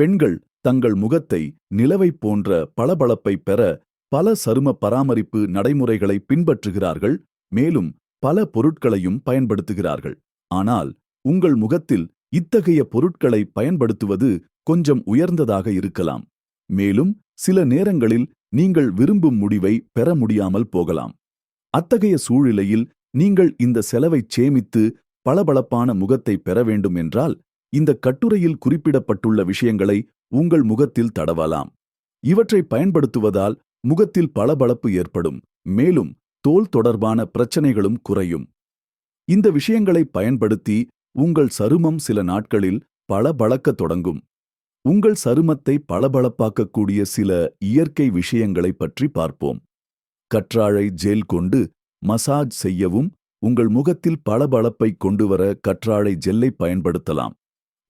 பெண்கள் தங்கள் முகத்தை நிலவைப் போன்ற பளபளப்பை பெற பல சரும பராமரிப்பு நடைமுறைகளை பின்பற்றுகிறார்கள் மேலும் பல பொருட்களையும் பயன்படுத்துகிறார்கள். ஆனால் உங்கள் முகத்தில் இத்தகைய பொருட்களை பயன்படுத்துவது கொஞ்சம் உயர்ந்ததாக இருக்கலாம். மேலும் சில நேரங்களில் நீங்கள் விரும்பும் முடிவை பெற முடியாமல் போகலாம். அத்தகைய சூழ்நிலையில் நீங்கள் இந்த செலவைச் சேமித்து பளபளப்பான முகத்தை பெற வேண்டும் என்றால் இந்த கட்டுரையில் குறிப்பிடப்பட்டுள்ள விஷயங்களை உங்கள் முகத்தில் தடவலாம். இவற்றை பயன்படுத்துவதால் முகத்தில் பளபளப்பு ஏற்படும் மேலும் தோல் தொடர்பான பிரச்சனைகளும் குறையும். இந்த விஷயங்களை பயன்படுத்தி உங்கள் சருமம் சில நாட்களில் பளபளக்கத் தொடங்கும். உங்கள் சருமத்தை பளபளப்பாக்கக்கூடிய சில இயற்கை விஷயங்களைப் பற்றி பார்ப்போம். கற்றாழை ஜெல் கொண்டு மசாஜ் செய்யவும் உங்கள் முகத்தில் பளபளப்பை கொண்டுவர கற்றாழை ஜெல்லை பயன்படுத்தலாம்.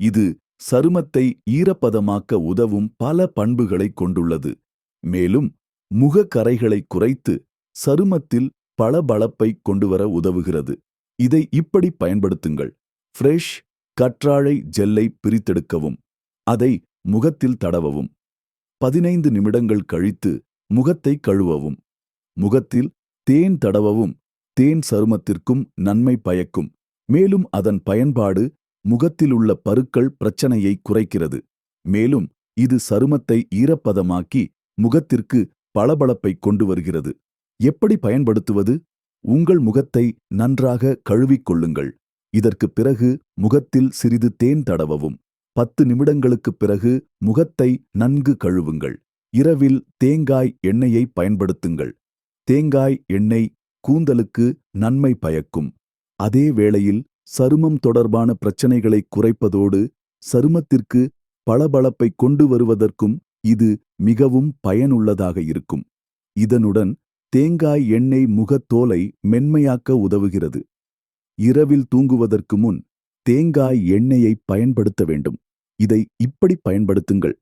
இது சருமத்தை ஈரப்பதமாக்க உதவும் பல பண்புகளை கொண்டுள்ளது. மேலும் முகக்கரைகளை குறைத்து சருமத்தில் பளபளப்பை கொண்டுவர உதவுகிறது. இதை இப்படி பயன்படுத்துங்கள். ஃப்ரெஷ் கற்றாழை ஜெல்லை பிரித்தெடுக்கவும். அதை முகத்தில் தடவவும். பதினைந்து நிமிடங்கள் கழித்து முகத்தை கழுவவும். முகத்தில் தேன் தடவவும். தேன் சருமத்திற்கும் நன்மை பயக்கும். மேலும் அதன் பயன்பாடு முகத்தில் உள்ள பருக்கள் பிரச்சனையை குறைக்கிறது. மேலும் இது சருமத்தை ஈரப்பதமாக்கி முகத்திற்கு பளபளப்பை கொண்டு வருகிறது. எப்படி பயன்படுத்துவது? உங்கள் முகத்தை நன்றாக கழுவிக்கொள்ளுங்கள் இதற்குப் பிறகு முகத்தில் சிறிது தேன் தடவவும். பத்து நிமிடங்களுக்குப் பிறகு முகத்தை நன்கு கழுவுங்கள். இரவில் தேங்காய் எண்ணெயை பயன்படுத்துங்கள். தேங்காய் எண்ணெய் கூந்தலுக்கு நன்மை பயக்கும். அதே வேளையில் சருமம் தொடர்பான பிரச்சனைகளை குறைப்பதோடு சருமத்திற்கு பளபளப்பை கொண்டு வருவதற்கும் இது மிகவும் பயனுள்ளதாக இருக்கும். இதனுடன் தேங்காய் எண்ணெய் முகத்தோலை மென்மையாக்க உதவுகிறது. இரவில் தூங்குவதற்கு முன் தேங்காய் எண்ணெயை பயன்படுத்த வேண்டும். இதை இப்படி பயன்படுத்துங்கள்.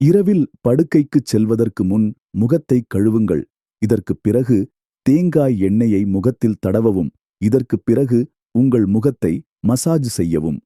இரவில் படுக்கைக்குச் செல்வதற்கு முன் முகத்தை கழுவுங்கள். இதற்குப் பிறகு தேங்காய் எண்ணெயை முகத்தில் தடவவும். இதற்குப் பிறகு உங்கள் முகத்தை மசாஜ் செய்யவும்.